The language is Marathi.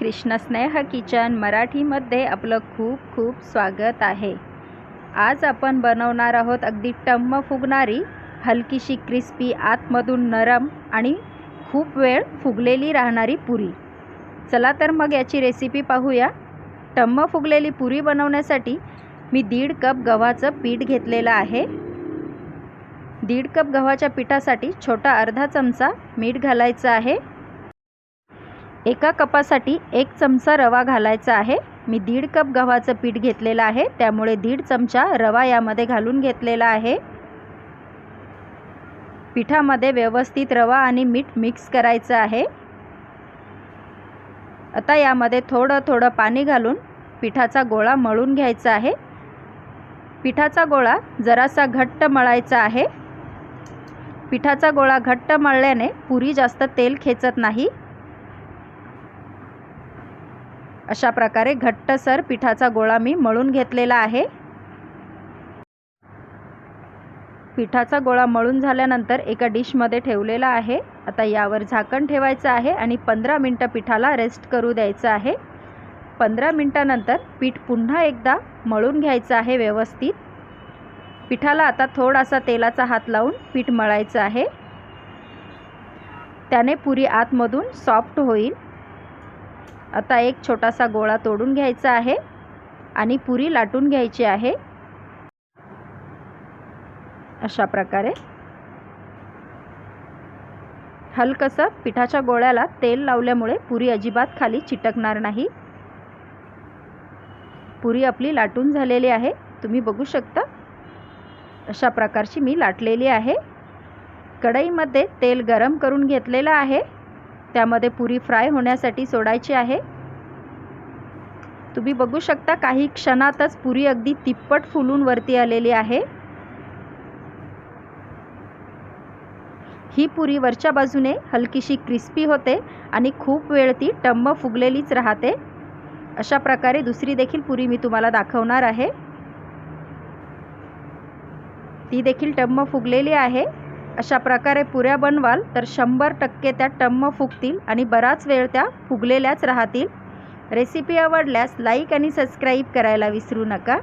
कृष्णस्नेह किचन मराठीमध्ये आपलं खूप खूप स्वागत आहे. आज आपण बनवणार आहोत अगदी टम्म फुगणारी हलकीशी क्रिस्पी आतमधून नरम आणि खूप वेळ फुगलेली राहणारी पुरी. चला तर मग याची रेसिपी पाहूया. टम्म फुगलेली पुरी बनवण्यासाठी मी दीड कप गव्हाचं पीठ घेतलेलं आहे. दीड कप गव्हाच्या पिठासाठी छोटा अर्धा चमचा मीठ घालायचं आहे. एका कपासाठी एक चमचा रवा घालायचा आहे. मी दीड कप गव्हाचं पीठ घेतलेलं आहे. त्यामुळे दीड चमचा रवा यामध्ये घालून घेतलेला आहे. पिठामध्ये व्यवस्थित रवा आणि मीठ मिक्स करायचं आहे. आता यामध्ये थोडं थोडं पाणी घालून पिठाचा गोळा मळून घ्यायचा आहे. पिठाचा गोळा जरासा घट्ट मळायचा आहे. पिठाचा गोळा घट्ट मळल्याने पुरी जास्त तेल खेचत नाही. अशा प्रकारे घट्टसर पिठाचा गोळा मी मळून घेतलेला आहे. पिठाचा गोळा मळून झाल्यानंतर एका डिशमध्ये ठेवलेला आहे. आता यावर झाकण ठेवायचं आहे आणि पंधरा मिनटं पिठाला रेस्ट करू द्यायचं आहे. पंधरा मिनटानंतर पीठ पुन्हा एकदा मळून घ्यायचं आहे व्यवस्थित. पिठाला आता थोडासा तेलाचा हात लावून पीठ मळायचं आहे. त्याने पुरी आतमधून सॉफ्ट होईल. आता एक छोटासा गोळा तोडून घ्यायचा आहे आणि पुरी लाटून घ्यायची आहे. अशा प्रकारे. हलकसं पिठाच्या गोळ्याला तेल लावल्यामुळे पुरी अजिबात खाली चिटकणार नाही. पुरी आपली लाटून झालेली आहे. तुम्ही बघू शकता. अशा प्रकारची मी लाटलेली आहे. कढईमध्ये तेल गरम करून घेतलेलं आहे. त्यामध्ये पुरी फ्राय होण्यासाठी सोडायची आहे. तुम्ही बघू शकता काही क्षणातच पुरी अगदी तिप्पट फुलून वरती आलेली आहे. ही पुरी वरच्या बाजूने हलकीशी क्रिस्पी होते आणि खूप वेळ ती टम्म फुगलेलीच राहते. अशा प्रकारे दुसरी देखील पुरी मी तुम्हाला दाखवणार आहे. ती देखील टम्म फुगलेली आहे. अशा प्रकारे पुऱ्या बनवाल तर शंभर टक्के त्या टम्म फुगतील आणि बराच वेळ त्या फुगलेल्याच राहतील. रेसिपी आवडल्यास लाईक आणि सबस्क्राईब करायला विसरू नका.